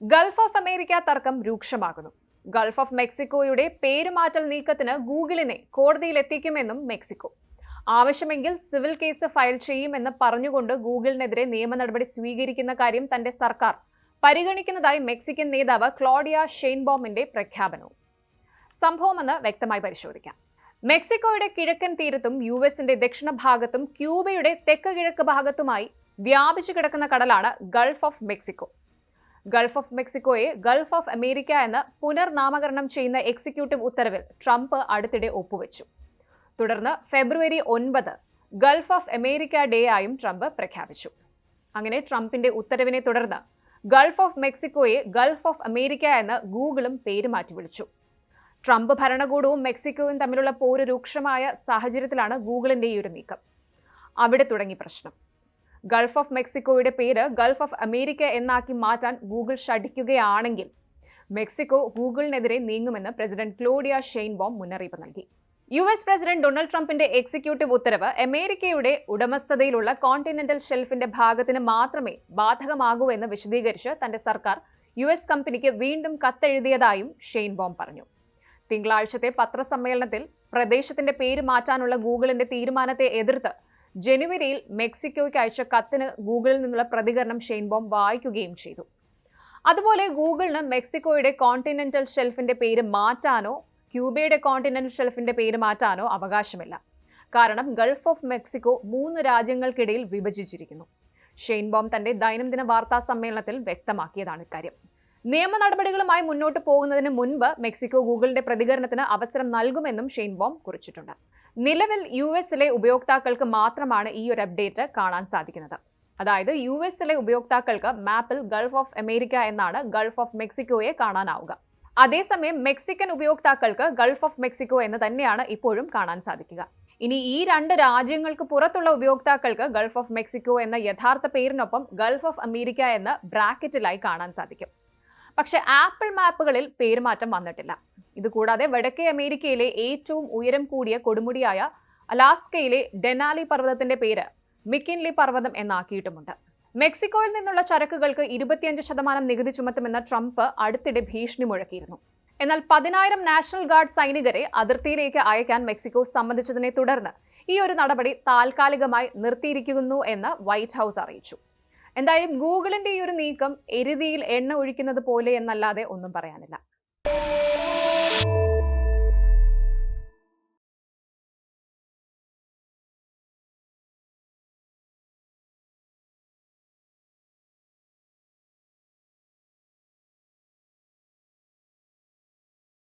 Gulf of America തർക്കം രൂക്ഷമാകുന്നു. Gulf of മെക്സിക്കോയുടെ പേരുമാറ്റൽ നീക്കത്തിന് ഗൂഗിളിനെ കോടതിയിൽ എത്തിക്കുമെന്നും മെക്സിക്കോ. ആവശ്യമെങ്കിൽ സിവിൽ കേസ് ഫയൽ ചെയ്യുമെന്ന് പറഞ്ഞുകൊണ്ട് ഗൂഗിളിനെതിരെ നിയമ നടപടി സ്വീകരിക്കുന്ന കാര്യം തന്റെ സർക്കാർ. പരിഗണിക്കുന്നതായി മെക്സിക്കൻ നേതാവ് ക്ലോഡിയ ഷെയ്ൻബോമിന്റെ പ്രഖ്യാപനവും. സംഭവമെന്ന് വ്യക്തമായി പരിശോധിക്കാം. മെക്സിക്കോയുടെ കിഴക്കൻ തീരത്തും യു എസിന്റെ ദക്ഷിണ ഭാഗത്തും ക്യൂബയുടെ തെക്ക് കിഴക്ക് ഭാഗത്തുമായി വ്യാപിച്ചു കിടക്കുന്ന കടലാണ് Gulf of Mexico Gulf of മെക്സിക്കോയെ Gulf of America എന്ന് പുനർനാമകരണം ചെയ്യുന്ന എക്സിക്യൂട്ടീവ് ഉത്തരവിൽ ട്രംപ് അടുത്തിടെ ഒപ്പുവെച്ചു. തുടർന്ന് ഫെബ്രുവരി ഒൻപത് ഗൾഫ് ഓഫ് അമേരിക്ക ഡേ ആയും ട്രംപ് പ്രഖ്യാപിച്ചു. അങ്ങനെ ട്രംപിന്റെ ഉത്തരവിനെ തുടർന്ന് ഗൾഫ് ഓഫ് മെക്സിക്കോയെ ഗൾഫ് ഓഫ് അമേരിക്ക എന്ന് ഗൂഗിളും പേര് മാറ്റി വിളിച്ചു. ട്രംപ് ഭരണകൂടവും മെക്സിക്കോയും തമ്മിലുള്ള പോര് രൂക്ഷമായ സാഹചര്യത്തിലാണ് ഗൂഗിളിന്റെ ഈ ഒരു നീക്കം. അവിടെ തുടങ്ങി പ്രശ്നം. ഗൾഫ് ഓഫ് മെക്സിക്കോയുടെ പേര് ഗൾഫ് ഓഫ് അമേരിക്ക എന്നാക്കി മാറ്റാൻ ഗൂഗിൾ ഷടിക്കുകയാണെങ്കിൽ മെക്സിക്കോ ഗൂഗിളിനെതിരെ നീങ്ങുമെന്ന് പ്രസിഡന്റ് ക്ലോഡിയ ഷെയ്ൻബോം മുന്നറിയിപ്പ് നൽകി. യു എസ് പ്രസിഡന്റ് ഡൊണാൾഡ് ട്രംപിന്റെ എക്സിക്യൂട്ടീവ് ഉത്തരവ് അമേരിക്കയുടെ ഉടമസ്ഥതയിലുള്ള കോണ്ടിനെന്റൽ ഷെൽഫിന്റെ ഭാഗത്തിന് മാത്രമേ ബാധകമാകൂ എന്ന് വിശദീകരിച്ച് തന്റെ സർക്കാർ യു എസ് കമ്പനിക്ക് വീണ്ടും കത്തെഴുതിയതായും ഷെയ്ൻബോം പറഞ്ഞു. തിങ്കളാഴ്ചത്തെ പത്രസമ്മേളനത്തിൽ പ്രദേശത്തിന്റെ പേര് മാറ്റാനുള്ള ഗൂഗിളിന്റെ തീരുമാനത്തെ എതിർത്ത് ജനുവരിയിൽ മെക്സിക്കോയ്ക്ക് അയച്ച കത്തിന് ഗൂഗിളിൽ നിന്നുള്ള പ്രതികരണം ഷെയ്ൻബോം വായിക്കുകയും ചെയ്തു. അതുപോലെ ഗൂഗിളിന് മെക്സിക്കോയുടെ കോണ്ടിനെന്റൽ ഷെൽഫിന്റെ പേര് മാറ്റാനോ ക്യൂബയുടെ കോണ്ടിനെന്റൽ ഷെൽഫിന്റെ പേര് മാറ്റാനോ അവകാശമില്ല. കാരണം ഗൾഫ് ഓഫ് മെക്സിക്കോ മൂന്ന് രാജ്യങ്ങൾക്കിടയിൽ വിഭജിച്ചിരിക്കുന്നു. ഷെയ്ൻബോം തന്റെ ദൈനംദിന വാർത്താ സമ്മേളനത്തിൽ വ്യക്തമാക്കിയതാണ് ഇക്കാര്യം. നിയമ നടപടികളുമായി മുന്നോട്ട് പോകുന്നതിന് മുൻപ് മെക്സിക്കോ ഗൂഗിളിന്റെ പ്രതികരണത്തിന് അവസരം നൽകുമെന്നും ഷെയ്ൻബോം കുറിച്ചിട്ടുണ്ട്. നിലവിൽ യു എസിലെ ഉപയോക്താക്കൾക്ക് മാത്രമാണ് ഈ ഒരു അപ്ഡേറ്റ് കാണാൻ സാധിക്കുന്നത്. അതായത് യു എസിലെ ഉപയോക്താക്കൾക്ക് മാപ്പിൽ ഗൾഫ് ഓഫ് അമേരിക്ക എന്നാണ് ഗൾഫ് ഓഫ് മെക്സിക്കോയെ കാണാനാവുക. അതേസമയം മെക്സിക്കൻ ഉപയോക്താക്കൾക്ക് ഗൾഫ് ഓഫ് മെക്സിക്കോ എന്ന് തന്നെയാണ് ഇപ്പോഴും കാണാൻ സാധിക്കുക. ഇനി ഈ രണ്ട് രാജ്യങ്ങൾക്ക് പുറത്തുള്ള ഉപയോക്താക്കൾക്ക് ഗൾഫ് ഓഫ് മെക്സിക്കോ എന്ന യഥാർത്ഥ പേരിനൊപ്പം ഗൾഫ് ഓഫ് അമേരിക്ക എന്ന ബ്രാക്കറ്റിലായി കാണാൻ സാധിക്കും. പക്ഷേ ആപ്പിൾ മാപ്പുകളിൽ പേരുമാറ്റം വന്നിട്ടില്ല. ഇതുകൂടാതെ വടക്കേ അമേരിക്കയിലെ ഏറ്റവും ഉയരം കൂടിയ കൊടുമുടിയായ അലാസ്കയിലെ ഡെനാലി പർവതത്തിന്റെ പേര് മിക്കിൻലി പർവതം എന്നാക്കിയിട്ടുമുണ്ട്. മെക്സിക്കോയിൽ നിന്നുള്ള ചരക്കുകൾക്ക് ഇരുപത്തിയഞ്ച് ശതമാനം നികുതി ചുമത്തുമെന്ന ട്രംപ് അടുത്തിടെ ഭീഷണി മുഴക്കിയിരുന്നു എന്നാൽ പതിനായിരം നാഷണൽ ഗാർഡ് സൈനികരെ അതിർത്തിയിലേക്ക് അയക്കാൻ മെക്സിക്കോ സമ്മതിച്ചതിനെ തുടർന്ന് ഈ ഒരു നടപടി താൽക്കാലികമായി നിർത്തിയിരിക്കുന്നു എന്ന് വൈറ്റ് ഹൗസ് അറിയിച്ചു. എന്തായാലും ഗൂഗിളിന്റെ ഈ ഒരു നീക്കം എരുതിയിൽ എണ്ണ ഒഴിക്കുന്നത് പോലെ എന്നല്ലാതെ ഒന്നും പറയാനില്ല.